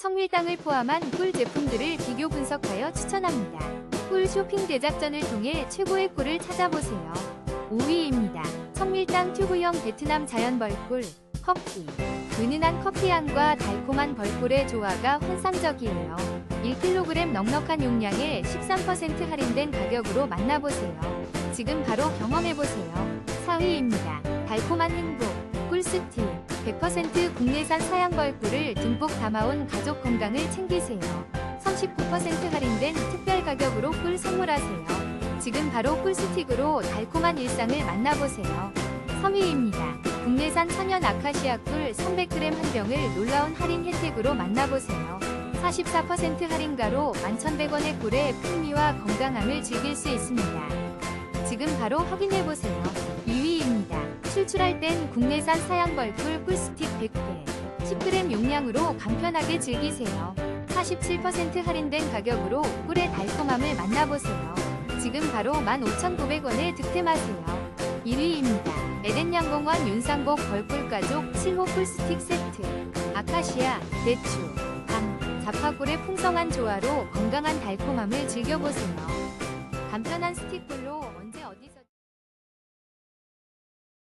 청밀당을 포함한 꿀 제품들을 비교 분석하여 추천합니다. 꿀 쇼핑 대작전을 통해 최고의 꿀을 찾아보세요. 5위입니다. 청밀당 튜브형 베트남 자연 벌꿀 커피. 은은한 커피향과 달콤한 벌꿀의 조화가 환상적이에요. 1kg 넉넉한 용량에 13% 할인된 가격으로 만나보세요. 지금 바로 경험해보세요. 4위입니다. 달콤한 행복 꿀스틱 100% 국내산 사양 벌꿀을 듬뿍 담아온 가족 건강을 챙기세요. 39% 할인된 특별 가격으로 꿀 선물하세요. 지금 바로 꿀스틱으로 달콤한 일상을 만나보세요. 3위입니다. 국내산 천연 아카시아 꿀 300g 한 병을 놀라운 할인 혜택으로 만나보세요. 44% 할인가로 11,100원의 꿀의 풍미와 건강함을 즐길 수 있습니다. 지금 바로 확인해보세요. 2위입니다. 출출할 땐 국내산 사양벌꿀 꿀스틱 100개 10g 용량으로 간편하게 즐기세요. 47% 할인된 가격으로 꿀의 달콤함을 만나보세요. 지금 바로 15,900원에 득템하세요. 1위입니다. 에덴양공원 윤상복 벌꿀가족 7호 꿀스틱 세트 아카시아, 대추, 감, 자파꿀의 풍성한 조화로 건강한 달콤함을 즐겨보세요. 간편한 스틱꿀로